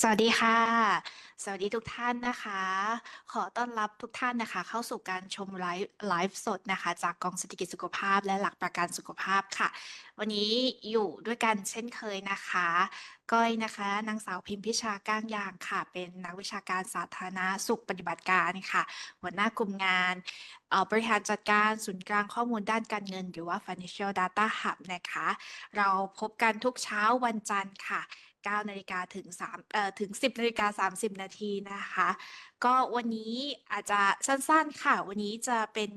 สวัสดีค่ะ สวัสดีทุกท่านนะคะ ขอต้อนรับทุกท่านนะคะ เข้าสู่การชมไลฟ์ไลฟ์สดนะคะ จากกองเศรษฐกิจสุขภาพและหลักประกันสุขภาพค่ะ วันนี้อยู่ด้วยกันเช่นเคยนะคะ ก้อยนะคะนางสาวพิมพิชาก้างยางค่ะ เป็นนักวิชาการสาธารณสุขปฏิบัติการค่ะ หัวหน้ากลุ่มงานบริหารจัดการศูนย์กลางข้อมูลด้านการเงิน หรือว่า Financial Data Hub นะคะ เราพบกันทุกเช้าวันจันทร์ค่ะ 9นาฬิกาถึง3เอ่อถึง 10นาฬิกา30 นาทีนะคะ ก็วันนี้อาจจะสั้นๆค่ะ วันนี้จะเป็น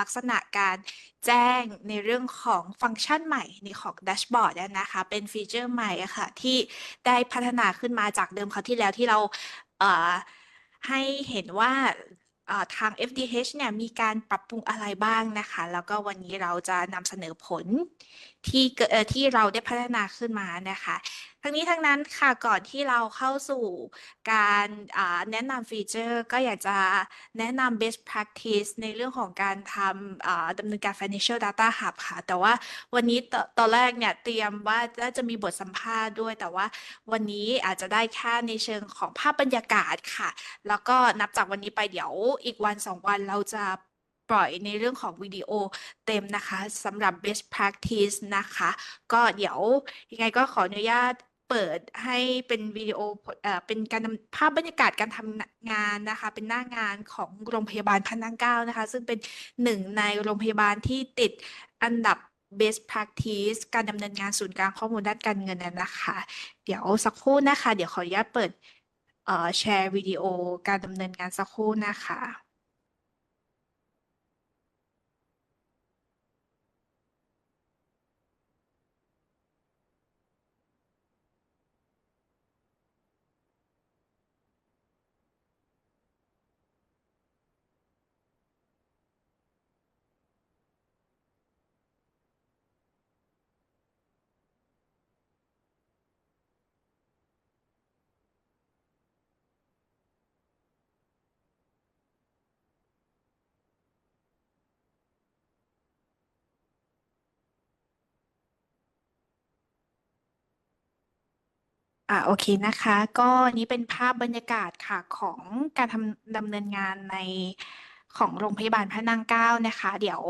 ลักษณะการแจ้งในเรื่องของฟังก์ชันใหม่ในของแดชบอร์ดนะคะ เป็นฟีเจอร์ใหม่ค่ะ ที่ได้พัฒนาขึ้นมาจากเดิมคราวที่แล้วที่เราเอ่อให้เห็นว่าอ่าทาง FDH เนี่ยมีการปรับปรุงอะไรบ้างนะคะ แล้วก็วันนี้เราจะนำเสนอผล ที่ที่เราได้พัฒนาขึ้นมานะคะทั้งนี้ทั้งนั้นค่ะก่อนที่เราเข้าสู่การาแนะนำฟีเจอร์ ก็อยากจะแนะนำ best practice ในเรื่องของการทำดำเนินการ financial data hub ค่ะ แต่ว่าวันนี้ตอนแรกเนี่ยเตรียมว่าจะมีบทสัมภาษณ์ด้วย แต่ว่าวันนี้อาจจะได้แค่ในเชิงของภาพบรรยากาศค่ะ แล้วก็นับจากวันนี้ไปเดี๋ยวอีกวันสองวันเราจะ ปล่อยในเรื่องของวิดีโอเต็มนะคะสำหรับ best practice นะคะ ก็เดี๋ยวยังไงก็ขออนุญาตเปิดให้เป็นวิดีโอเป็นการภาพบรรยากาศการทำงานนะคะ เป็นหน้างานของโรงพยาบาลพระนั่งเก้านะคะ ซึ่งเป็นหนึ่งในโรงพยาบาลที่ติดอันดับ best practice การดำเนินงานศูนย์กลางข้อมูลด้านการเงินนะคะ เดี๋ยวสักครู่นะคะ เดี๋ยวขออนุญาตเปิดแชร์วิดีโอการดำเนินงานสักครู่นะคะ อ่าโอเคนะคะ ก็นี้เป็นภาพบรรยากาศค่ะของการทำดำเนินงานในของโรงพยาบาลพระนั่งเกล้านะคะ เดี๋ยว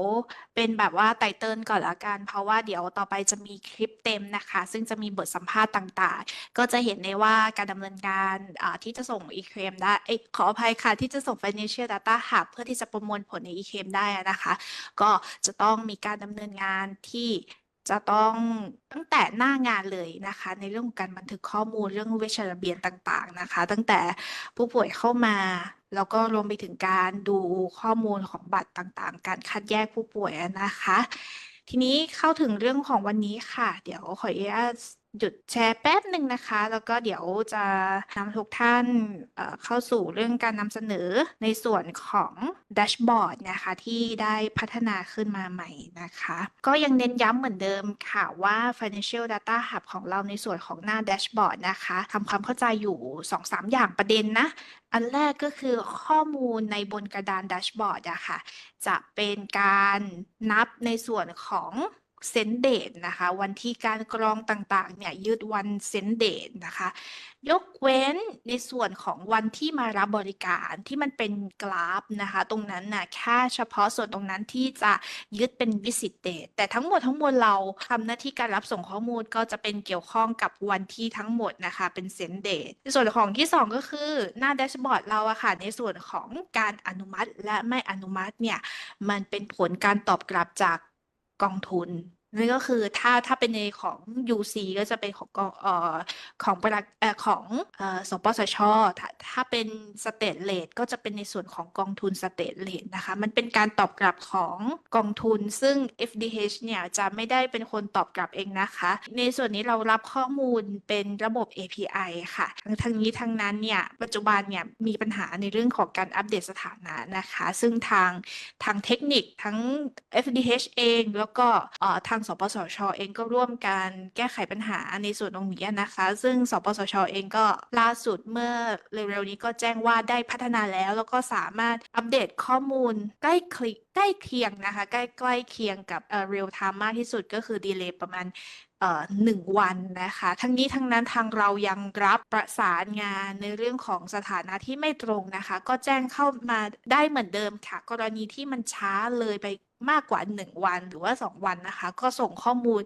เป็นแบบว่าไตเติลก่อนละกัน เพราะว่าเดี๋ยวต่อไปจะมีคลิปเต็มนะคะ ซึ่งจะมีบทสัมภาษณ์ต่างๆ ก็จะเห็นได้ว่าการดำเนินการอ่าที่จะส่ง e-claim ได้เอ้ยขออภัยค่ะ ที่จะส่ง Financial Data Hub เพื่อที่จะประมวลผลใน e-claim ได้นะคะ ก็จะต้องมีการดำเนินงานที่ จะต้องตั้งแต่หน้างานเลยนะคะ ในเรื่องของการบันทึกข้อมูลเรื่องเวชระเบียนต่างๆนะคะ ตั้งแต่ผู้ป่วยเข้ามาแล้วก็รวมไปถึงการดูข้อมูลของบัตรต่างๆ การคัดแยกผู้ป่วยนะคะ ทีนี้เข้าถึงเรื่องของวันนี้ค่ะ เดี๋ยวขออนุญาต หยุดแชร์แป๊บหนึ่งนะคะ แล้วก็เดี๋ยวจะนำทุกท่านเข้าสู่เรื่องการนำเสนอในส่วนของแดชบอร์ดนะคะที่ได้พัฒนาขึ้นมาใหม่นะคะ ก็ยังเน้นย้ำเหมือนเดิมค่ะว่า Financial Data Hub ของเราในส่วนของหน้าแดชบอร์ดนะคะทำความเข้าใจอยู่ 2-3 อย่างประเด็นนะ อันแรกก็คือข้อมูลในบนกระดานแดชบอร์ดอะค่ะจะเป็นการนับในส่วนของ เซนเดตนะคะ วันที่การกรองต่างๆ เนี่ยยืดวันเซนเดตนะคะ ยกเว้นในส่วนของวันที่มารับบริการที่มันเป็นกราฟนะคะ ตรงนั้นน่ะแค่เฉพาะส่วนตรงนั้นที่จะยึดเป็น visit date แต่ทั้งหมดทั้งมวลเราทำหน้าที่การรับส่งข้อมูลก็จะเป็นเกี่ยวข้องกับวันที่ทั้งหมดนะคะ เป็น send date ในส่วนของที่สองก็คือหน้าแดชบอร์ดเราอะค่ะ ในส่วนของการอนุมัติและไม่อนุมัติเนี่ย มันเป็นผลการตอบกลับจาก กองทุน นั่นก็คือถ้าถ้าเป็นในของ UC ก็จะเป็นของกองเอ่อของประเอ่อของเอ่อสปสชถ้าถ้าเป็นสเตทเลทก็จะเป็นในส่วนของกองทุนสเตทเลทนะคะ มันเป็นการตอบกลับของกองทุน ซึ่ง FDH เนี่ยจะไม่ได้เป็นคนตอบกลับเองนะคะ ในส่วนนี้เรารับข้อมูลเป็นระบบ API ค่ะ ทั้งทั้งนี้ทั้งนั้นเนี่ยปัจจุบันเนี่ยมีปัญหาในเรื่องของการอัปเดตสถานะนะคะ ซึ่งทางทางเทคนิคทั้ง FDH เอง แล้วก็เอ่อทางสปสชเองก็ร่วมกันแก้ไขปัญหาในส่วนตรงนี้นะคะ ซึ่งสปสชเองก็ล่าสุดเมื่อเร็วๆนี้ก็แจ้งว่าได้พัฒนาแล้ว แล้วก็สามารถอัปเดตข้อมูลใกล้คลิกใกล้เคียงนะคะ ใกล้ใกล้เคียงกับเอ่อ real time มากที่สุดก็คือดีเลย์ประมาณเอ่อหนึ่งวันนะคะ ทั้งนี้ทั้งนั้นทางเรายังรับประสานงานในเรื่องของสถานะที่ไม่ตรงนะคะ ก็แจ้งเข้ามาได้เหมือนเดิมค่ะ กรณีที่มันช้าเลยไป มากกว่าหนึ่งวันหรือว่าสองวันนะคะ ก็ส่งข้อมูล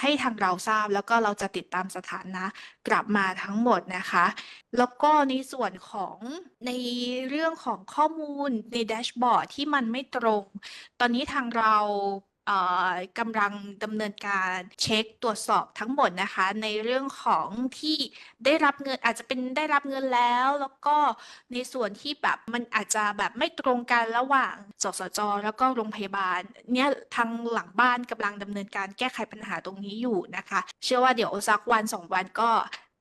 ให้ทางเราทราบ แล้วก็เราจะติดตามสถานะกลับมาทั้งหมดนะคะ แล้วก็ในส่วนของในเรื่องของข้อมูลในแดชบอร์ดที่มันไม่ตรง ตอนนี้ทางเรา กำลังดำเนินการเช็คตรวจสอบทั้งหมดนะคะ ในเรื่องของที่ได้รับเงินอาจจะเป็นได้รับเงินแล้ว แล้วก็ในส่วนที่แบบมันอาจจะแบบไม่ตรงกันระหว่างสสจ แล้วก็โรงพยาบาล เนี่ยทางหลังบ้านกำลังดำเนินการแก้ไขปัญหาตรงนี้อยู่นะคะ เชื่อว่าเดี๋ยวสักวันสองวันก็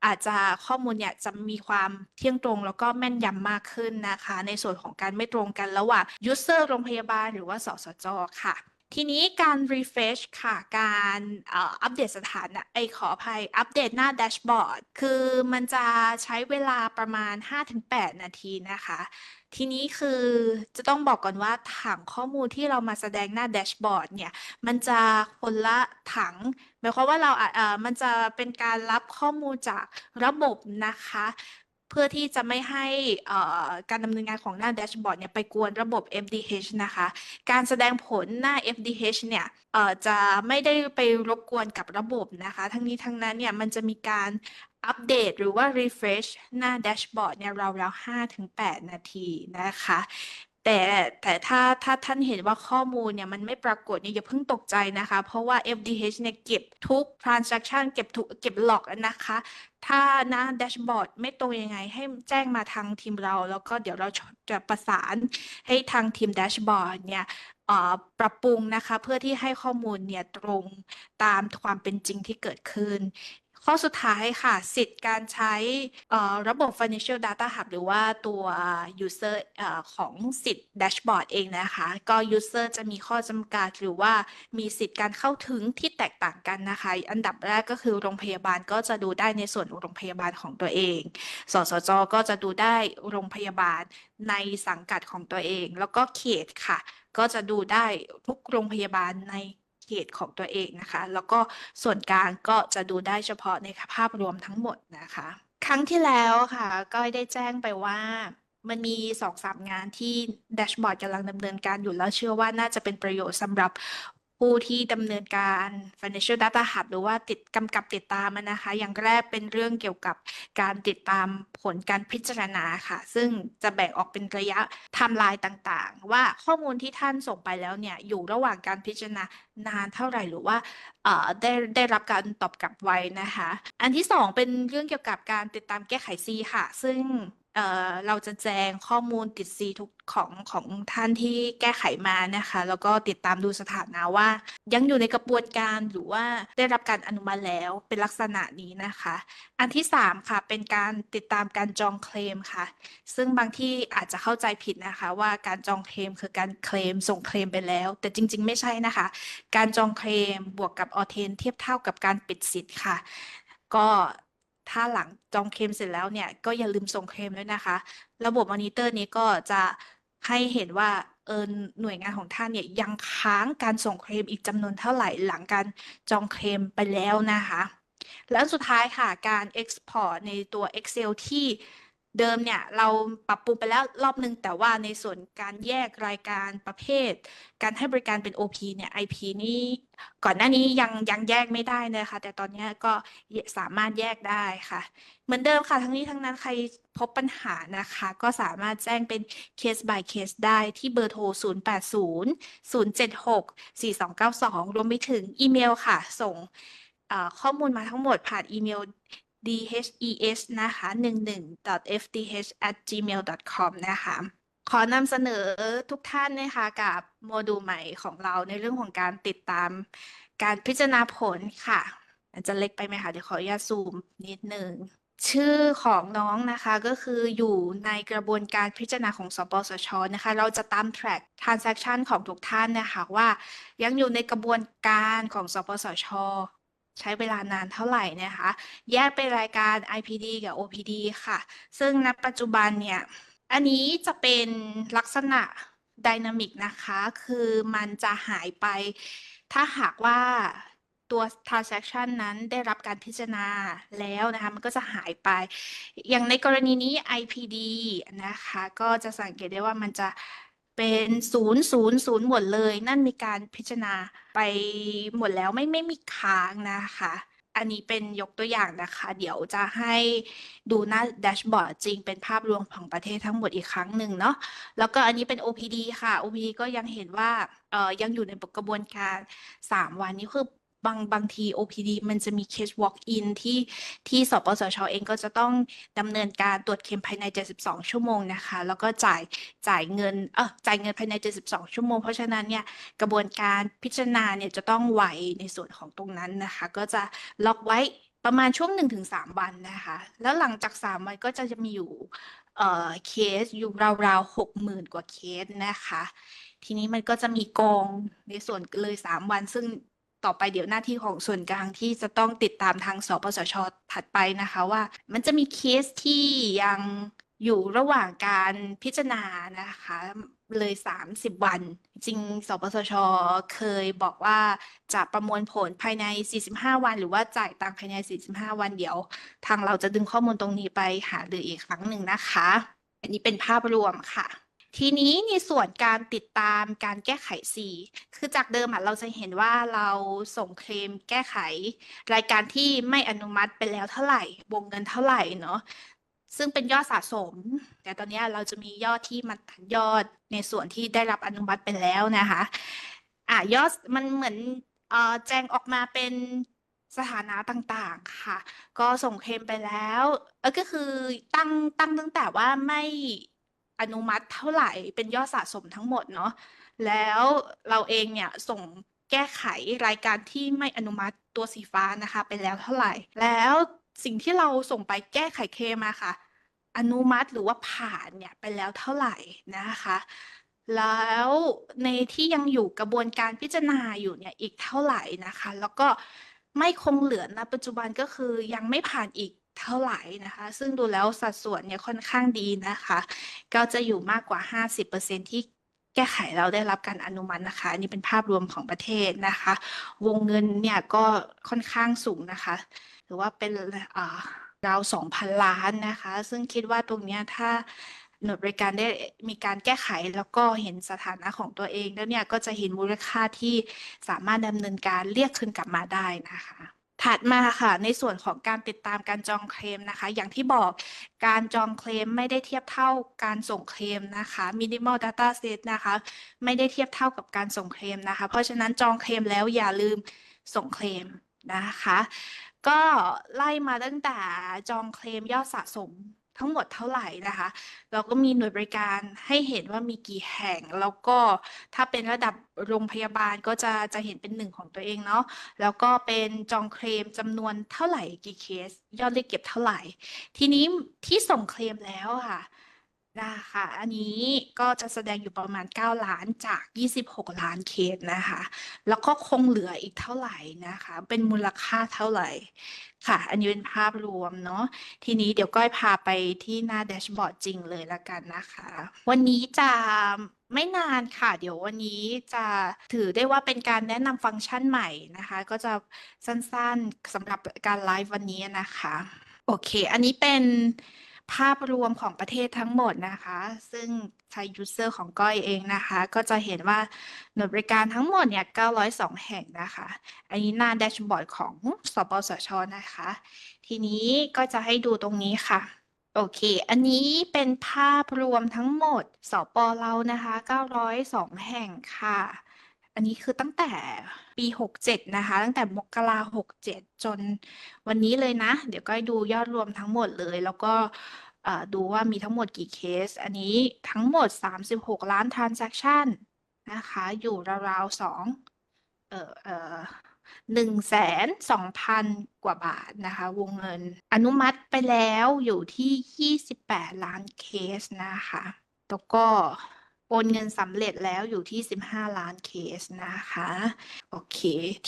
อาจจะข้อมูลเนี่ยจะมีความเที่ยงตรงแล้วก็แม่นยำมากขึ้นนะคะ ในส่วนของการไม่ตรงกันระหว่าง user โรงพยาบาลหรือว่าสสจ ค่ะ ทีนี้การ refresh ค่ะ การอัปเดตสถานะไอขออภัย อัปเดตหน้าแดชบอร์ด คือมันจะใช้เวลาประมาณ 5-8 นาทีนะคะ ทีนี้คือจะต้องบอกก่อนว่าถังข้อมูลที่เรามาแสดงหน้าแดชบอร์ดเนี่ย มันจะคนละถัง หมายความว่าเราอะเอ่อมันจะเป็นการรับข้อมูลจากระบบนะคะ เพื่อที่จะไม่ให้การดำเนินงานของหน้าแดชบอร์ดเนี่ยไปกวนระบบ MDH นะคะ การแสดงผลหน้า FDH เนี่ยจะไม่ได้ไปรบกวนกับระบบนะคะ ทั้งนี้ทั้งนั้นเนี่ยมันจะมีการอัปเดตหรือว่า refresh หน้าแดชบอร์ดเนี่ยราวๆ5ถึง8นาทีนะคะ แต่แต่ถ้าถ้าท่านเห็นว่าข้อมูลเนี่ยมันไม่ปรากฏเนี่ยอย่าเพิ่งตกใจนะคะ เพราะว่า FDH เนี่ยเก็บทุก transaction เก็บทุกเก็บหลอกนะคะ ถ้าหน้าแดชบอร์ดไม่ตรงยังไงให้แจ้งมาทางทีมเรา แล้วก็เดี๋ยวเราจะประสานให้ทางทีมแดชบอร์ดเนี่ยปรับปรุงนะคะ เพื่อที่ให้ข้อมูลเนี่ยตรงตามความเป็นจริงที่เกิดขึ้น ข้อสุดท้ายค่ะ สิทธิ์การใช้ระบบ Financial Data Hub หรือว่าตัว User อของสิทธิ์แดชบอร์ดเองนะคะ ก็ User จะมีข้อจำกัดหรือว่ามีสิทธิ์การเข้าถึงที่แตกต่างกันนะคะ อันดับแรกก็คือโรงพยาบาลก็จะดูได้ในส่วนโรงพยาบาลของตัวเอง สสจ ก็จะดูได้โรงพยาบาลในสังกัดของตัวเอง แล้วก็เขตค่ะ ก็จะดูได้ทุกโรงพยาบาลใน เขตของตัวเองนะคะ แล้วก็ส่วนกลางก็จะดูได้เฉพาะในภาพรวมทั้งหมดนะคะ ครั้งที่แล้วค่ะ ก็ได้แจ้งไปว่ามันมีสองสามงานที่แดชบอร์ดกำลังดำเนินการอยู่แล้วเชื่อว่าน่าจะเป็นประโยชน์สำหรับ ผู้ที่ดำเนินการ Financial Data Hub หรือว่าติดกำกับติดตามนะคะ อย่างแรกเป็นเรื่องเกี่ยวกับการติดตามผลการพิจารณาค่ะ ซึ่งจะแบ่งออกเป็นระยะไทม์ไลน์ต่างๆ ว่าข้อมูลที่ท่านส่งไปแล้วเนี่ย อยู่ระหว่างการพิจารณานานเท่าไหร่หรือว่าได้ได้รับการตอบกลับไว้นะคะ อันที่สองเป็นเรื่องเกี่ยวกับการติดตามแก้ไขซีค่ะ ซึ่ง เเราจะแจ้งข้อมูลติดซีทุกของของท่านที่แก้ไขมานะคะ แล้วก็ติดตามดูสถานะว่า ยังอยู่ในกระบวนการหรือว่าได้รับการอนุมัติแล้วเป็นลักษณะนี้นะคะ อันที่สามค่ะ เป็นการติดตามการจองเคลมค่ะ ซึ่งบางที่อาจจะเข้าใจผิดนะคะ ว่าการจองเคลมคือการเคลมส่งเคลมไปแล้ว แต่จริง ๆ ไม่ใช่นะคะ การจองเคลมบวกกับออเทนเทียบเท่ากับการปิดสิทธิ์ค่ะ ก็ ถ้าหลังจองเคลมเสร็จแล้วเนี่ย ก็อย่าลืมส่งเคลมด้วยนะคะ ระบบมอนิเตอร์นี้ก็จะให้เห็นว่าเออหน่วยงานของท่านเนี่ยยังค้างการส่งเคลมอีกจำนวนเท่าไหร่หลังการจองเคลมไปแล้วนะคะ แล้วสุดท้ายค่ะการ Export ในตัว Excel ที่ เดิมเนี่ยเราปรับปรุงไปแล้วรอบนึง แต่ว่าในส่วนการแยกรายการประเภท การให้บริการเป็น OP เนี่ย IP นี่ก่อนหน้านี้ยังยังแยกไม่ได้นะคะ แต่ตอนนี้ก็สามารถแยกได้ค่ะ เหมือนเดิมค่ะ ทั้งนี้ทั้งนั้นใครพบปัญหานะคะ ก็สามารถแจ้งเป็นเคส by เคสได้ที่เบอร์โทร 0 8 0 0 7 6 4 2 9 2 รวมไปถึงอีเมลค่ะ ส่งข้อมูลมาทั้งหมดผ่านอีเมล dhes นะคะ11 fdh at gmail com นะคะขอนำเสนอทุกท่านนะคะกับโมดูลใหม่ของเราในเรื่องของการติดตามการพิจารณาผลค่ะอาจจะเล็กไปไหมคะเดี๋ยวขออนุญาตซูมนิดนึงชื่อของน้องนะคะก็คืออยู่ในกระบวนการพิจารณาของสปสชนะคะ เราจะตาม track transaction ของทุกท่านนะคะว่ายังอยู่ในกระบวนการของสปสช ใช้เวลานานเท่าไหร่นะคะ แยกเป็นรายการ IPD กับ OPD ค่ะ ซึ่งณปัจจุบันเนี่ย อันนี้จะเป็นลักษณะ Dynamic นะคะ คือมันจะหายไป ถ้าหากว่าตัว transaction นั้นได้รับการพิจารณาแล้วนะคะ มันก็จะหายไป อย่างในกรณีนี้ IPD นะคะ ก็จะสังเกตได้ว่ามันจะ เป็นศูนย์ศูนย์ศูนย์หมดเลย นั่นมีการพิจารณาไปหมดแล้วไม่ไม่มีค้างนะคะ อันนี้เป็นยกตัวอย่างนะคะ เดี๋ยวจะให้ดูหน้าแดชบอร์ดจริงเป็นภาพรวมของประเทศทั้งหมดอีกครั้งหนึ่งเนาะแล้วก็อันนี้เป็น OPD ค่ะ OPD ก็ยังเห็นว่าเอ่อยังอยู่ในกระบวนการ 3 วันนี้คือ บางบางที OPD มันจะมี case walk in ที่ที่สปสชเองก็จะต้องดำเนินการตรวจเค็มภายใน 72 ชั่วโมงนะคะ แล้วก็จ่ายจ่ายเงินเออจ่ายเงินภายใน 72 ชั่วโมง เพราะฉะนั้นเนี่ยกระบวนการพิจารณาเนี่ยจะต้องไวในส่วนของตรงนั้นนะคะ ก็จะล็อกไว้ประมาณช่วง 1-3 วันนะคะ แล้วหลังจาก 3 วันก็จะจะมีอยู่เอ่อเคสอยู่ราวๆหกหมื่นกว่าเคสนะคะ ทีนี้มันก็จะมีกองในส่วนเลยสามวันซึ่ง ต่อไปเดี๋ยวหน้าที่ของส่วนกลางที่จะต้องติดตามทางสปสชถัดไปนะคะว่า มันจะมีเคสที่ยังอยู่ระหว่างการพิจารณานะคะ เลยสามสิบวัน จริงสปสช เคยบอกว่าจะประมวลผลภายใน 45 วัน หรือว่าจ่ายตังภายใน 45 วันเดี๋ยว ทางเราจะดึงข้อมูลตรงนี้ไปหาหรืออีกครั้งหนึ่งนะคะ อันนี้เป็นภาพรวมค่ะ ทีนี้ในส่วนการติดตามการแก้ไข C คือจากเดิมเราจะเห็นว่าเราส่งเคลมแก้ไข รายการที่ไม่อนุมัติไปแล้วเท่าไหร่ วงเงินเท่าไหร่เนาะซึ่งเป็นยอดสะสม แต่ตอนนี้เราจะมียอดที่มันตัดยอดในส่วนที่ได้รับอนุมัติไปแล้วนะคะอะยอดมันเหมือนออแจ้งออกมาเป็นสถานะต่างๆค่ะ ก็ส่งเคลมไปแล้วเออก็คือตั้งตั้งตั้งแต่ว่าไม่ อนุมัติเท่าไหร่เป็นยอดสะสมทั้งหมดเนาะแล้วเราเองเนี่ยส่งแก้ไขรายการที่ไม่อนุมัติตัวสีฟ้านะคะ ไปแล้วเท่าไหร่ แล้วสิ่งที่เราส่งไปแก้ไขเคมาค่ะ อนุมัติหรือว่าผ่านเนี่ยไปแล้วเท่าไหร่นะคะ แล้วในที่ยังอยู่กระบวนการพิจารณาอยู่เนี่ยอีกเท่าไหร่นะคะ แล้วก็ไม่คงเหลือณปัจจุบันก็คือยังไม่ผ่านอีก เท่าไหร่นะคะ ซึ่งดูแล้วสัดส่วนเนี่ยค่อนข้างดีนะคะ ก็จะอยู่มากกว่า 50%ที่แก้ไขแล้วได้รับการอนุมัตินะคะอันนี้เป็นภาพรวมของประเทศนะคะ วงเงินเนี่ยก็ค่อนข้างสูงนะคะ หรือว่าเป็นราวสองพันล้านนะคะ ซึ่งคิดว่าตรงนี้ถ้าหน่วยบริการได้มีการแก้ไขแล้วก็เห็นสถานะของตัวเอง แล้วเนี่ยก็จะเห็นมูลค่าที่สามารถดำเนินการเรียกคืนกลับมาได้นะคะ ถัดมาค่ะ ในส่วนของการติดตามการจองเคลมนะคะ อย่างที่บอกการจองเคลมไม่ได้เทียบเท่าการส่งเคลมนะคะ minimal data set นะคะ ไม่ได้เทียบเท่ากับการส่งเคลมนะคะ เพราะฉะนั้นจองเคลมแล้วอย่าลืมส่งเคลมนะคะ ก็ไล่มาตั้งแต่จองเคลมยอดสะสม ทั้งหมดเท่าไหร่นะคะ เราก็มีหน่วยบริการให้เห็นว่ามีกี่แห่ง แล้วก็ถ้าเป็นระดับโรงพยาบาลก็จะจะเห็นเป็นหนึ่งของตัวเองเนาะแล้วก็เป็นจองเคลมจำนวนเท่าไหร่กี่เคส ยอดเรียกเก็บเท่าไหร่ ทีนี้ที่ส่งเคลมแล้วค่ะ นะคะอันนี้ก็จะแสดงอยู่ประมาณ 9 ล้านจาก 26 ล้านเคสนะคะ แล้วก็คงเหลืออีกเท่าไหร่นะคะ เป็นมูลค่าเท่าไหร่ค่ะ อันนี้เป็นภาพรวมเนาะ ทีนี้เดี๋ยวก้อยพาไปที่หน้าแดชบอร์ดจริงเลยละกันนะคะ วันนี้จะไม่นานค่ะ เดี๋ยววันนี้จะถือได้ว่าเป็นการแนะนำฟังก์ชันใหม่นะคะ ก็จะสั้นๆสำหรับการไลฟ์วันนี้นะคะ โอเค อันนี้เป็น ภาพรวมของประเทศทั้งหมดนะคะ ซึ่งใช้ยูเซอร์ของก้อยเองนะคะ ก็จะเห็นว่าหน่วยบริการทั้งหมดเนี่ย 902 แห่งนะคะ อันนี้หน้าแดชบอร์ดของสปสชนะคะ ทีนี้ก็จะให้ดูตรงนี้ค่ะ โอเค อันนี้เป็นภาพรวมทั้งหมดสปเรานะคะ 902 แห่งค่ะ อันนี้คือตั้งแต่ปี 67 นะคะ ตั้งแต่มกรา67จนวันนี้เลยนะ เดี๋ยวก็ดูยอดรวมทั้งหมดเลย แล้วก็ดูว่ามีทั้งหมดกี่เคส อันนี้ทั้งหมด 36 ล้าน transaction นะคะ อยู่ราวๆ2เอ่อเอ่อหนึ่งแสนสองพันกว่าบาทนะคะ วงเงินอนุมัติไปแล้วอยู่ที่ยี่สิบแปดล้านเคสนะคะ แล้วก็ โอนเงินสำเร็จแล้วอยู่ที่สิบห้าล้านเคสนะคะ โอเค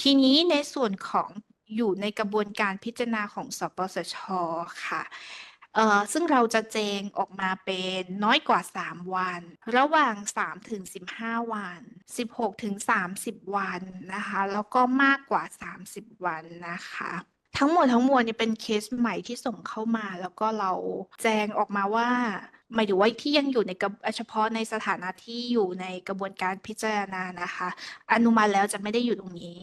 ทีนี้ในส่วนของอยู่ในกระบวนการพิจารณาของสปสช ค่ะเอ่อซึ่งเราจะแจงออกมาเป็นน้อยกว่า 3 วัน ระหว่าง 3 ถึง 15 วัน 16 ถึง 30 วันนะคะ แล้วก็มากกว่า 30 วันนะคะทั้งหมดทั้งมวลเนี่ยเป็นเคสใหม่ที่ส่งเข้ามา แล้วก็เราแจ้งออกมาว่า หมายถึงว่าที่ยังอยู่ในกระเฉพาะในสถานะที่อยู่ในกระบวนการพิจารณานะคะ อนุมัติแล้วจะไม่ได้อยู่ตรงนี้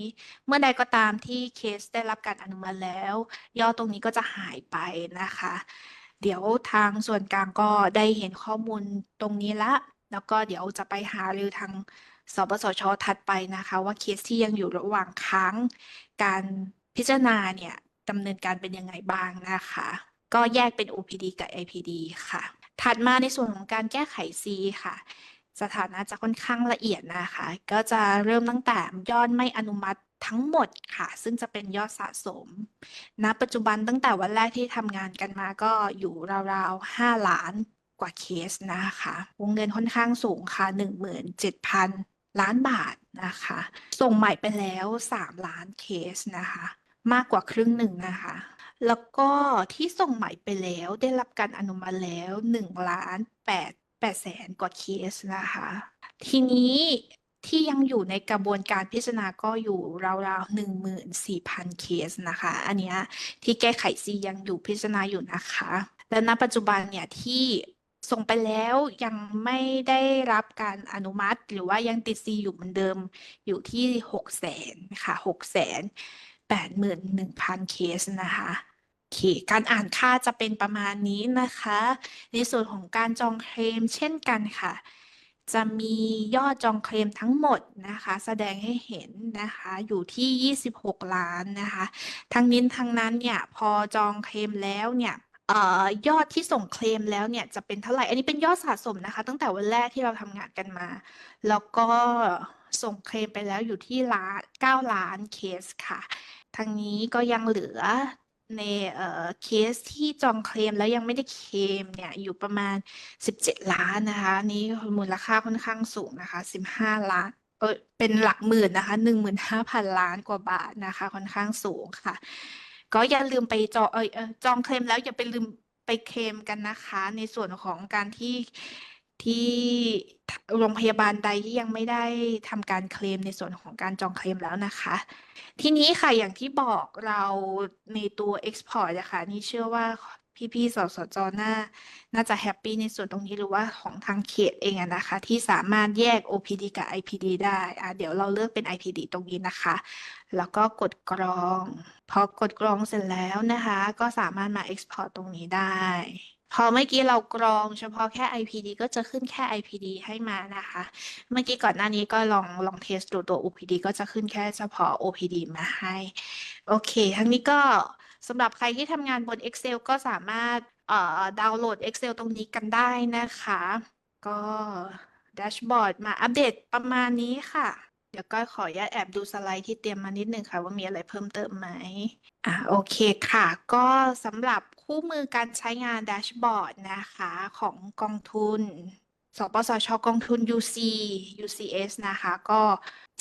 เมื่อใดก็ตามที่เคสได้รับการอนุมัติแล้ว ย่อตรงนี้ก็จะหายไปนะคะ เดี๋ยวทางส่วนกลางก็ได้เห็นข้อมูลตรงนี้ละ แล้วก็เดี๋ยวจะไปหารือทางสปสชถัดไปนะคะ ว่าเคสที่ยังอยู่ระหว่างค้างการพิจารณาเนี่ยดำเนินการเป็นยังไงบ้างนะคะ ก็แยกเป็น OPD กับ IPD ค่ะ ถัดมาในส่วนของการแก้ไข C ค่ะ สถานะจะค่อนข้างละเอียดนะคะ ก็จะเริ่มตั้งแต่ยอดไม่อนุมัติทั้งหมดค่ะ ซึ่งจะเป็นยอดสะสมณปัจจุบันตั้งแต่วันแรกที่ทำงานกันมาก็อยู่ราวๆ5ล้านกว่าเคสนะคะวงเงินค่อนข้างสูงค่ะ 17,000 ล้านบาทนะคะ ส่งใหม่ไปแล้ว 3 ล้านเคสนะคะ มากกว่าครึ่งหนึ่งนะคะ แล้วก็ที่ส่งใหม่ไปแล้วได้รับการอนุมัติแล้ว1ล้าน8 8แสนกว่าเคสนะคะ ทีนี้ที่ยังอยู่ในกระบวนการพิจารณาก็อยู่ราวๆหนึ่งหมื่นสี่พันเคสนะคะ อันนี้ที่แก้ไขซียังอยู่พิจารณาอยู่นะคะ และณปัจจุบันเนี่ยที่ส่งไปแล้วยังไม่ได้รับการอนุมัติ หรือว่ายังติดซีอยู่เหมือนเดิมอยู่ที่หกแสนค่ะหกแสนแปดหมื่นหนึ่งพันเคสนะคะ อเคการอ่านค่าจะเป็นประมาณนี้นะคะ ในส่วนของการจองเคลมเช่นกันค่ะ จะมียอดจองเคลมทั้งหมดนะคะ แสดงให้เห็นนะคะอยู่ที่ 26 ล้านนะคะ ทั้งนี้ทั้งนั้นเนี่ยพอจองเคลมแล้วเนี่ยออยอดที่ส่งเคลมแล้วเนี่ยจะเป็นเท่าไหร่ อันนี้เป็นยอดสะสมนะคะ ตั้งแต่วันแรกที่เราทำงานกันมา แล้วก็ส่งเคลมไปแล้วอยู่ที่ล้าน9ล้านเคสค่ะทางนี้ก็ยังเหลือ ในเอ่อเคสที่จองเคลมแล้วยังไม่ได้เคลมเนี่ยอยู่ประมาณ 17 ล้านนะคะนนี้มูลค่าค่อนข้างสูงนะคะ 15 ล้านเออเป็นหลักหมื่นนะคะ 15,000 ล้านกว่าบาทนะคะ ค่อนข้างสูงค่ะ ก็อย่าลืมไปจองเออจองเคลมแล้วอย่าไปลืมไปเคลมกันนะคะ ในส่วนของการที่ ที่โรงพยาบาลใดที่ยังไม่ได้ทำการเคลมในส่วนของการจองเคลมแล้วนะคะ ทีนี้ค่ะอย่างที่บอกเราในตัว Export อะค่ะนี่เชื่อว่าพี่ๆ สสจน่า น่าจะแฮปปี้ในส่วนตรงนี้หรือว่าของทางเขตเองอะนะคะ ที่สามารถแยก OPD กับ IPD ได้อะเดี๋ยวเราเลือกเป็น IPD ตรงนี้นะคะ แล้วก็กดกรอง พอกดกรองเสร็จแล้วนะคะ ก็สามารถมา Export ตรงนี้ได้ พอเมื่อกี้เรากรองเฉพาะแค่ IPD ก็จะขึ้นแค่ IPD ให้มานะคะ เมื่อกี้ก่อนหน้านี้ก็ลองลองเทสดูตัว OPD ก็จะขึ้นแค่เฉพาะ OPD มาให้ โอเค ทั้งนี้ก็สำหรับใครที่ทำงานบน Excel ก็สามารถเอ่อดาวน์โหลด Excel ตรงนี้กันได้นะคะ ก็แดชบอร์ดมาอัปเดตประมาณนี้ค่ะ เดี๋ยวก็ขออนุญาตแอบดูสไลด์ที่เตรียมมานิดนึงค่ะ ว่ามีอะไรเพิ่มเติมไหมอ่าโอเคค่ะ ก็สำหรับคู่มือการใช้งานแดชบอร์ดนะคะของกองทุนสปสชกองทุน UC UCS นะคะ ก็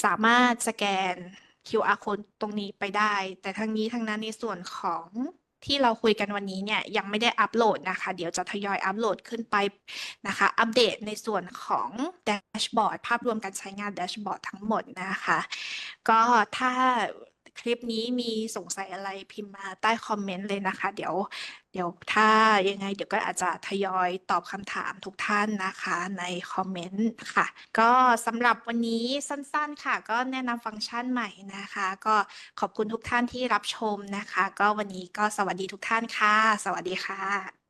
สามารถสแกน QR code ตรงนี้ไปได้ แต่ทั้งนี้ทั้งนั้นในส่วนของ ที่เราคุยกันวันนี้เนี่ยยังไม่ได้อัปโหลดนะคะ เดี๋ยวจะทยอยอัปโหลดขึ้นไปนะคะ อัปเดตในส่วนของแดชบอร์ดภาพรวมการใช้งานแดชบอร์ดทั้งหมดนะคะ ก็ถ้า คลิปนี้มีสงสัยอะไรพิมพ์มาใต้คอมเมนต์เลยนะคะ เดี๋ยว เดี๋ยวถ้ายังไง เดี๋ยวก็อาจจะทยอยตอบคำถามทุกท่านนะคะในคอมเมนต์ค่ะ ก็สำหรับวันนี้สั้นๆค่ะ ก็แนะนำฟังก์ชันใหม่นะคะ ก็ขอบคุณทุกท่านที่รับชมนะคะ ก็วันนี้ก็สวัสดีทุกท่านค่ะ สวัสดีค่ะ